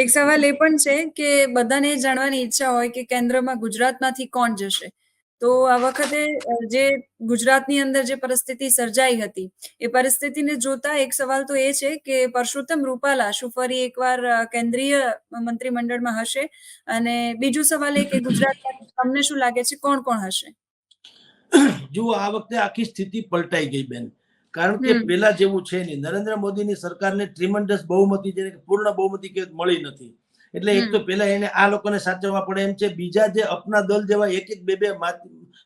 એક સવાલ એ પણ છે કે બધાને જાણવાની ઈચ્છા હોય કે કેન્દ્રમાં ગુજરાતમાંથી કોણ જશે? તો આ વખતે જે ગુજરાતની અંદર જે પરિસ્થિતિ સર્જાઈ હતી, એ પરિસ્થિતિને જોતા એક સવાલ તો એ છે કે પરસોત્તમ રૂપાલા શું ફરી એકવાર કેન્દ્રીય મંત્રીમંડળમાં હશે? અને બીજો સવાલ એ કે ગુજરાતમાં તમને શું લાગે છે કોણ કોણ હશે? જુઓ આ વખતે આખી સ્થિતિ પલટાઈ ગઈ બેન. કારણ કે પેલા જેવું છે નહીં. નરેન્દ્ર મોદીની સરકારને ટ્રીમન્ડસ બહુમતી જેને પૂર્ણ બહુમતી કે મળી નથી. એટલે એક તો પેલા એને આ લોકોને સાચવવા પડે એમ છે. બીજા જે અપના દલ જેવા એક એક બે બે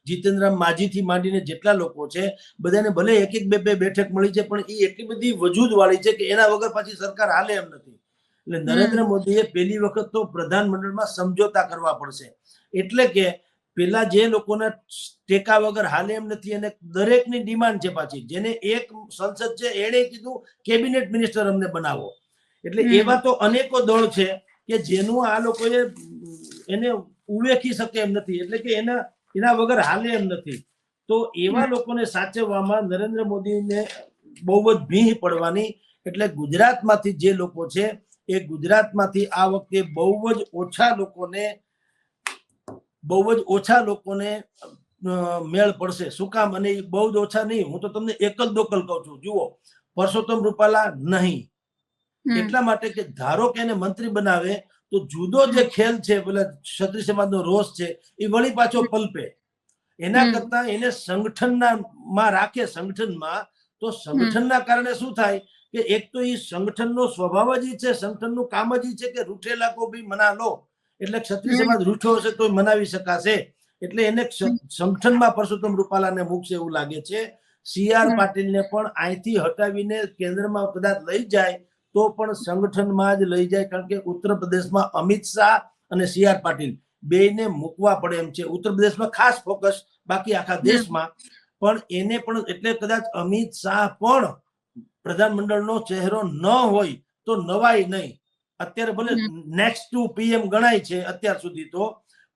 જીતેન્દ્ર માજી થી માંડીને જેટલા લોકો છે બધાને ભલે એક એક બે બે બેઠક મળી છે પણ એ એટલી બધી વજૂદ વાળી છે કે એના વગર પાછી સરકાર હાલે એમ નથી. એટલે નરેન્દ્ર મોદીએ પહેલી વખત તો પ્રધાનમંડળમાં સમજોતા કરવા પડશે. એટલે કે પેલા જે લોકોના ટેકા વગર હાલે એમ નથી અને દરેકની ડિમાન્ડ છે પાછી. જેને એક સંસદ છે એણે કીધું કેબિનેટ મિનિસ્ટર અમને બનાવો. એટલે એવા તો અનેકો દળ છે કે જેનું આ લોકોએ એને ઉવેખી શકે એમ નથી. એટલે કે એના એના વગર હાલે એમ નથી. તો એવા લોકોને સાચવવામાં નરેન્દ્ર મોદીને બહુ જ ભીહ પડવાની. એટલે ગુજરાતમાંથી જે લોકો છે એ ગુજરાતમાંથી આ વખતે બહુ જ ઓછા લોકોને બહુ જ ઓછા લોકોને મેળ પડશે. શું કામ? અને બહુ જ ઓછા નહીં. હું તો તમને એકલ દોકલ કહું છું. જુઓ પરસોત્તમ રૂપાલા નહીં. એટલા માટે કે ધારો કે એને મંત્રી બનાવે તો જુદો જે ખેલ છે પેલા ક્ષત્રિય સમાજનો રોષ છે એ વળી પાછો પલપે. એના કરતા એને સંગઠનના માં રાખે સંગઠનમાં તો સંગઠનના કારણે શું થાય કે એક તો એ સંગઠનનો સ્વભાવ જ છે સંગઠનનું કામ જ છે કે રૂઠેલા કો ભી મના લો એટલે ક્ષત્રિય સમાજ રૂઠો હશે તો મનાવી શકાશે. એટલે એને સંગઠનમાં પરસોત્તમ રૂપાલાને મૂકશે એવું લાગે છે. સી આર પાટીલને પણ અહીંથી હટાવીને કેન્દ્રમાં કદાચ લઈ જાય તો પણ સંગઠનમાં જ લઈ જાય કારણ કે ઉત્તર પ્રદેશમાં અમિત શાહ અને સી આર પાટીલ બેને મૂકવા પડે એમ છે. ઉત્તર પ્રદેશમાં ખાસ ફોકસ બાકી આખા દેશમાં. પણ એને પણ એટલે કદાચ અમિત શાહ પણ પ્રધાનમંડળનો ચહેરો ન હોય તો નવાય નહીં. અત્યારે ભલે નેક્સ્ટ ટુ પીએમ ગણાય છે અત્યાર સુધી તો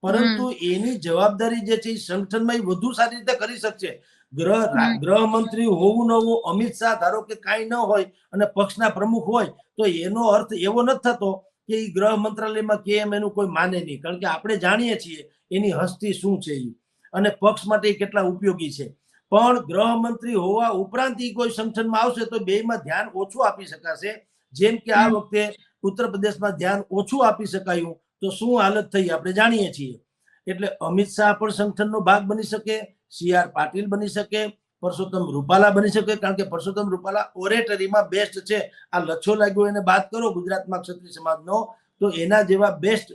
પરંતુ એની જવાબદારી જે છે એ સંગઠનમાં વધુ સારી રીતે કરી શકશે. ગ્રહ. ગૃહમંત્રી હોવું ન હોવું અમિત શાહ ધારો કે કાંઈ ન હોય અને પક્ષના પ્રમુખ હોય તો એનો અર્થ એવો નથી થતો કે એ ગૃહ મંત્રાલયમાં કેમ એનું કોઈ માને નહીં. કારણ કે આપણે જાણીએ છીએ એની હસ્તી શું છે એ અને પક્ષ માટે કેટલા ઉપયોગી છે. પણ ગૃહમંત્રી હોવા ઉપરાંત ઈ કોઈ સંગઠનમાં આવશે તો બેમાં ધ્યાન ઓછું આપી શકાશે. જેમ કે આ વખતે ઉત્તર પ્રદેશમાં ધ્યાન ઓછું આપી શકાયું તો શું હાલત થઈ આપણે જાણીએ છીએ. એટલે અમિત શાહ પણ સંગઠનનો ભાગ બની શકે, સી આર પાટીલ બની શકે, પરસોત્તમ રૂપાલા બની શકે, કારણ કે પરસોત્તમ રૂપાલા ઓરેટરીમાં બેસ્ટ છે. આ લચ્છો લાગ્યો એને બાદ કરો, ગુજરાતમાં ક્ષત્રિય સમાજનો, તો એના જેવા બેસ્ટ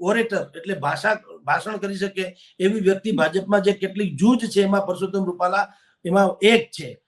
ઓરેટર એટલે ભાષા, ભાષણ કરી શકે એવી વ્યક્તિ ભાજપમાં જે કેટલીક જૂજ છે એમાં પરસોત્તમ રૂપાલા એમાં એક છે.